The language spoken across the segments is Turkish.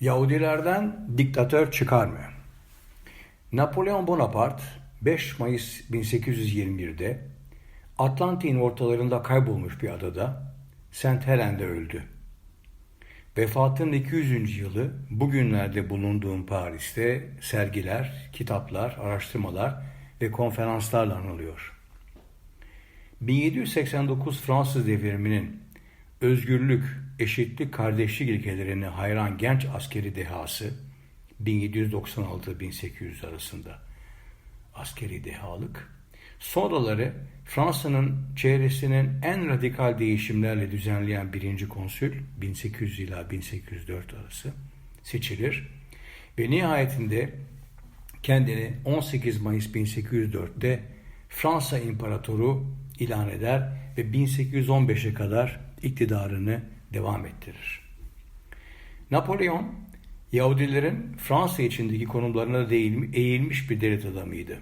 Yahudilerden diktatör çıkar mı? Napolyon Bonaparte 5 Mayıs 1821'de Atlantik'in ortalarında kaybolmuş bir adada Saint Helen'de öldü. Vefatının 200. yılı bugünlerde bulunduğum Paris'te sergiler, kitaplar, araştırmalar ve konferanslarla anılıyor. 1789 Fransız devriminin özgürlük, eşitlik, kardeşlik ilkelerine hayran genç askeri dehası 1796-1800 arasında. Askeri dehalık. Sonraları Fransa'nın çevresinin en radikal değişimlerle düzenleyen birinci konsül 1800 ila 1804 arası seçilir ve nihayetinde kendini 18 Mayıs 1804'te Fransa İmparatoru ilan eder ve 1815'e kadar iktidarını devam ettirir. Napolyon, Yahudilerin Fransa içindeki konumlarına eğilmiş bir devlet adamıydı.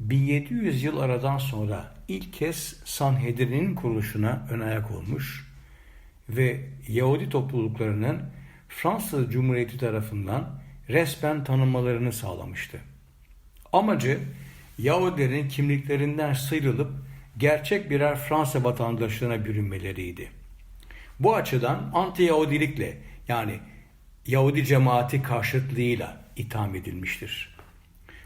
1700 yıl aradan sonra ilk kez Sanhedrin'in kuruluşuna ön ayak olmuş ve Yahudi topluluklarının Fransız Cumhuriyeti tarafından resmen tanınmalarını sağlamıştı. Amacı Yahudilerin kimliklerinden sıyrılıp gerçek birer Fransa vatandaşlığına bürünmeleriydi. Bu açıdan anti-Yahudilikle yani Yahudi cemaati karşıtlığıyla itham edilmiştir.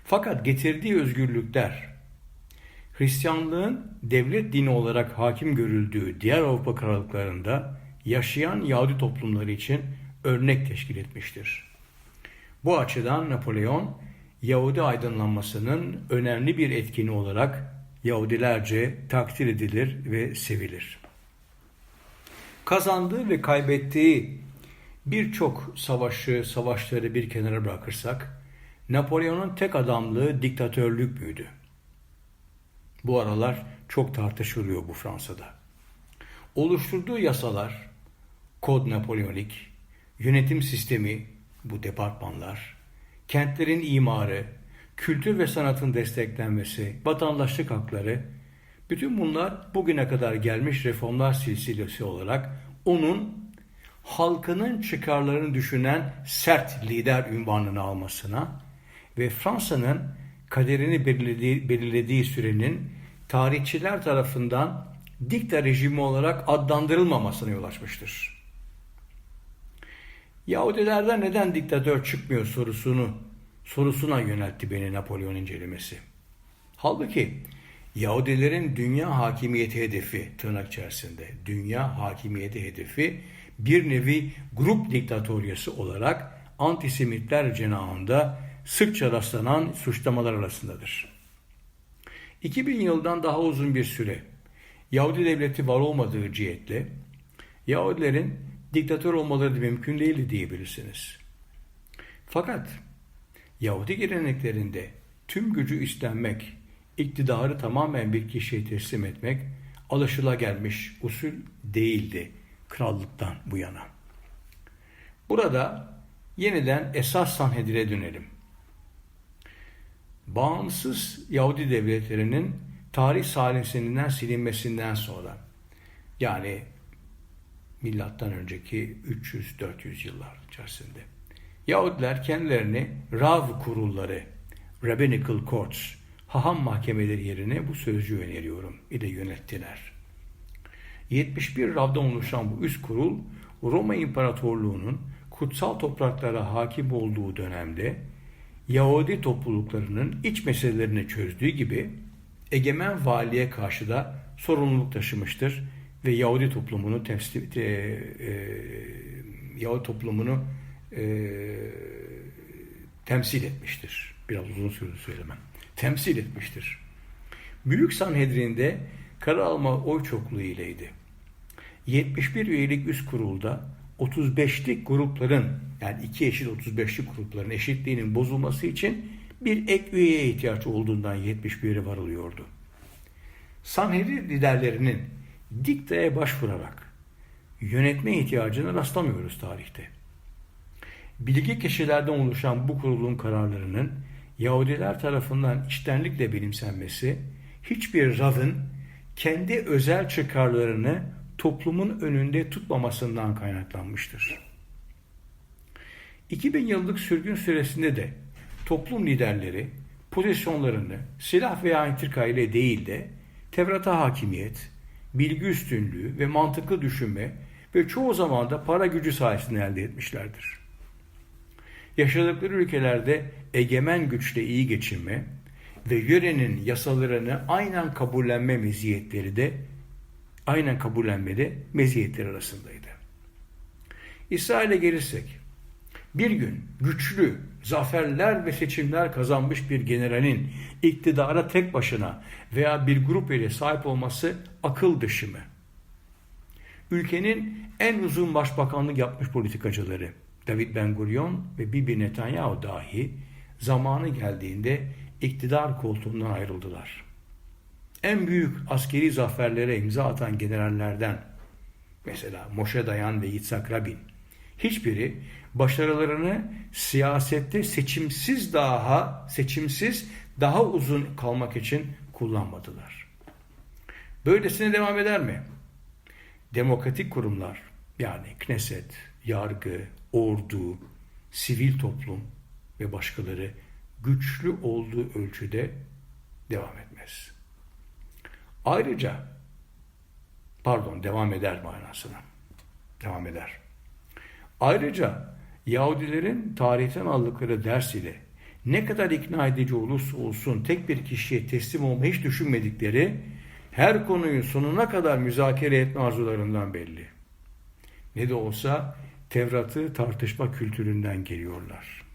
Fakat getirdiği özgürlükler Hristiyanlığın devlet dini olarak hakim görüldüğü diğer Avrupa krallıklarında yaşayan Yahudi toplumları için örnek teşkil etmiştir. Bu açıdan Napolyon Yahudi aydınlanmasının önemli bir etkini olarak Yahudilerce takdir edilir ve sevilir. Kazandığı ve kaybettiği birçok savaşı, savaşları bir kenara bırakırsak, Napolyon'un tek adamlığı diktatörlük müydü? Bu aralar çok tartışılıyor bu Fransa'da. Oluşturduğu yasalar, Kod Napolyonik, yönetim sistemi, bu departmanlar, kentlerin imarı, kültür ve sanatın desteklenmesi, vatandaşlık hakları, bütün bunlar bugüne kadar gelmiş reformlar silsilesi olarak onun halkının çıkarlarını düşünen sert lider ünvanını almasına ve Fransa'nın kaderini belirlediği, belirlediği sürenin tarihçiler tarafından dikta rejimi olarak adlandırılmamasına yol açmıştır. Yahudilerden neden diktatör çıkmıyor sorusunu sorusuna yöneltti beni Napolyon incelemesi. Halbuki Yahudilerin dünya hakimiyeti hedefi tırnak içerisinde dünya hakimiyeti hedefi bir nevi grup diktatoryası olarak antisemitler cenahında sıkça rastlanan suçlamalar arasındadır. 2000 yıldan daha uzun bir süre Yahudi devleti var olmadığı cihetle Yahudilerin diktatör olmaları da mümkün değildi diyebilirsiniz. Fakat Yahudi geleneklerinde tüm gücü istenmek, iktidarı tamamen bir kişiye teslim etmek alışılagelmiş usul değildi krallıktan bu yana. Burada yeniden esas Sanhedrin'e dönelim. Bağımsız Yahudi devletlerinin tarih salinseninden silinmesinden sonra yani milattan önceki 300-400 yıllar içerisinde Yahudiler kendilerini Rav kurulları, Rabbinical Courts, haham mahkemeleri yerine bu sözcüğü öneriyorum ile yönettiler. 71 Rav'dan oluşan bu üst kurul Roma İmparatorluğu'nun kutsal topraklara hakim olduğu dönemde Yahudi topluluklarının iç meselelerini çözdüğü gibi egemen valiye karşı da sorumluluk taşımıştır ve Yahudi toplumunu temsil e, e, Yahudi toplumunu e, temsil etmiştir. Biraz uzun sözü söylemem. Temsil etmiştir. Büyük Sanhedrin'de karar alma oy çokluğu ileydi. 71 üyelik üst kurulda 35'lik grupların yani iki eşit 35'lik grupların eşitliğinin bozulması için bir ek üyeye ihtiyaç olduğundan 71'e varılıyordu. Sanhedrin liderlerinin diktaya başvurarak yönetme ihtiyacına rastlamıyoruz tarihte. Bilgi kişilerden oluşan bu kurulun kararlarının Yahudiler tarafından içtenlikle benimsenmesi, hiçbir Rav'ın kendi özel çıkarlarını toplumun önünde tutmamasından kaynaklanmıştır. 2000 yıllık sürgün süresinde de toplum liderleri pozisyonlarını silah veya entrika ile değil de Tevrat'a hakimiyet, bilgi üstünlüğü ve mantıklı düşünme ve çoğu zaman da para gücü sayesinde elde etmişlerdir. Yaşadıkları ülkelerde egemen güçle iyi geçinme ve yörenin yasalarını aynen kabullenme meziyetleri de aynen kabullenmede meziyetleri arasındaydı. İsrail'e gelirsek, bir gün güçlü, zaferler ve seçimler kazanmış bir generalin iktidara tek başına veya bir grup ile sahip olması akıl dışı mı? Ülkenin en uzun başbakanlık yapmış politikacıları David Ben Gurion ve Bibi Netanyahu dahi zamanı geldiğinde iktidar koltuğundan ayrıldılar. En büyük askeri zaferlere imza atan generallerden mesela Moshe Dayan ve Yitzhak Rabin hiçbiri başarılarını siyasette seçimsiz daha seçimsiz daha uzun kalmak için kullanmadılar. Böylesine devam eder mi? Demokratik kurumlar yani Knesset, yargı, ordu, sivil toplum ve başkaları güçlü olduğu ölçüde devam etmez. Ayrıca pardon devam eder manasına. Devam eder. Ayrıca Yahudilerin tarihten aldıkları ders ile ne kadar ikna edici olursa olsun tek bir kişiye teslim olmayı hiç düşünmedikleri her konuyu sonuna kadar müzakere etme arzularından belli. Ne de olsa Tevrat'ı tartışma kültüründen geliyorlar.